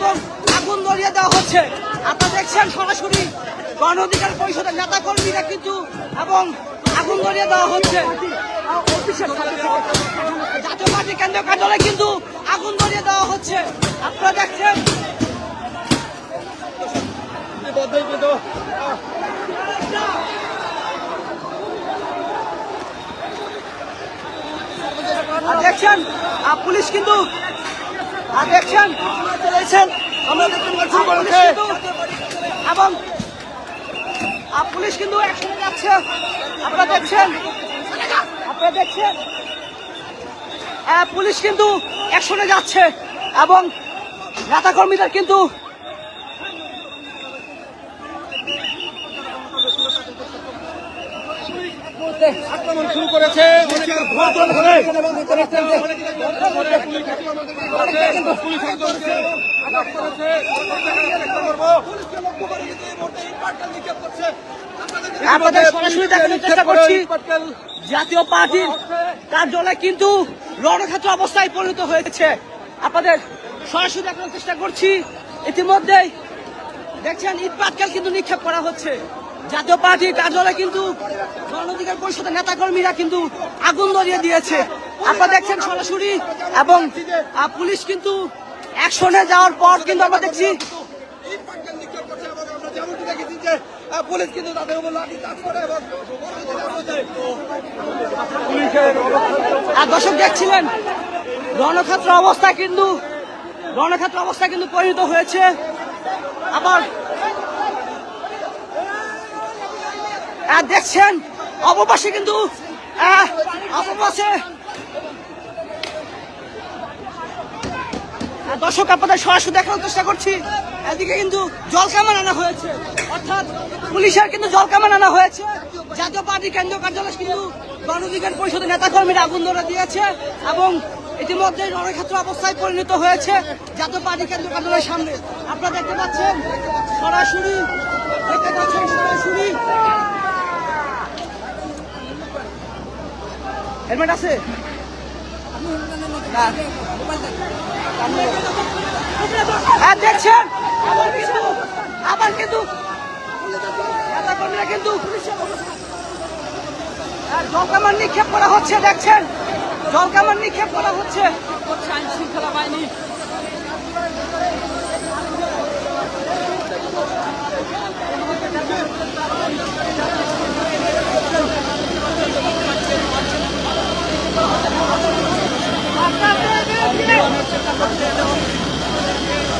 এবং আগুন ধরিয়ে দেওয়া হচ্ছে। আপনারা দেখছেন সরাসরি গণ অধিকার পরিষদের নেতা কর্মীরা কিন্তু এবং আগুন ধরিয়ে দেওয়া হচ্ছে। জাতীয় পার্টি কেন্দ্রীয় কার্যালয়ে কিন্তু আগুন ধরিয়ে দেওয়া হচ্ছে। আপনারা দেখছেন? দেখছেন পুলিশ কিন্তু চলেছেন আমরা দেখতে পাচ্ছি পুলিশ কিন্তু এবং পুলিশ কিন্তু একসঙ্গে যাচ্ছে। আপনারা দেখছেন? আপনারা দেখছেন? পুলিশ কিন্তু একসঙ্গে যাচ্ছে। এবং নেতা কর্মীদের কিন্তু আক্রমণ শুরু করেছে। আপনাদের সরাসরি দেখানোর চেষ্টা জাতীয় পার্টির কার্যালয় কিন্তু রণক্ষেত্র অবস্থায় পরিণত হয়েছে আপনাদের সরাসরি দেখানোর চেষ্টা করছি। ইতিমধ্যেই দেখছেন ইট পাটকেল কিন্তু নিক্ষেপ করা হচ্ছে। জাতীয় পার্টির কার্যালয় কিন্তু গণ অধিকার পরিষদের নেতাকর্মীরা কিন্তু আগুন ধরিয়ে দিয়েছে। আপনারা দেখছেন সরাসরি এবং পুলিশ কিন্তু অ্যাকশনে যাওয়ার পর কিন্তু আমরা দেখছি পুলিশ কিন্তু আর দর্শক দেখছিলেন, রণক্ষেত্র অবস্থা কিন্তু, রণক্ষেত্র অবস্থা কিন্তু পরিণত হয়েছে। আবার দেখছেন? অবপাশে কিন্তু দর্শক, আপনাদের সরাসরি দেখানোর চেষ্টা করছি। এদিকে কিন্তু জল কামান আনা হয়েছে। অর্থাৎ পুলিশের কিন্তু জল কামান আনা হয়েছে। জাতীয় পার্টি কেন্দ্রীয় কার্যালয় কিন্তু গণবিজ্ঞান পরিষদের নেতা কর্মীরা আগুন ধরে দিয়েছে এবং ইতিমধ্যে রণক্ষেত্র অবস্থায় পরিণত হয়েছে জাতীয় পার্টি কেন্দ্রীয় কার্যালয়ের সামনে। আপনারা দেখতে পাচ্ছেন, সরাসরি, দেখতে পাচ্ছেন সরাসরি হেলমেট আছে? হ্যাঁ দেখছেন? আবার কিন্তু আবার কিন্তু নেতাকর্মীরা কিন্তু আর জলকামান নিক্ষেপ করা হচ্ছে, দেখছেন? জলকামান নিক্ষেপ করা হচ্ছে। আইন শৃঙ্খলা বাহিনী 감사합니다.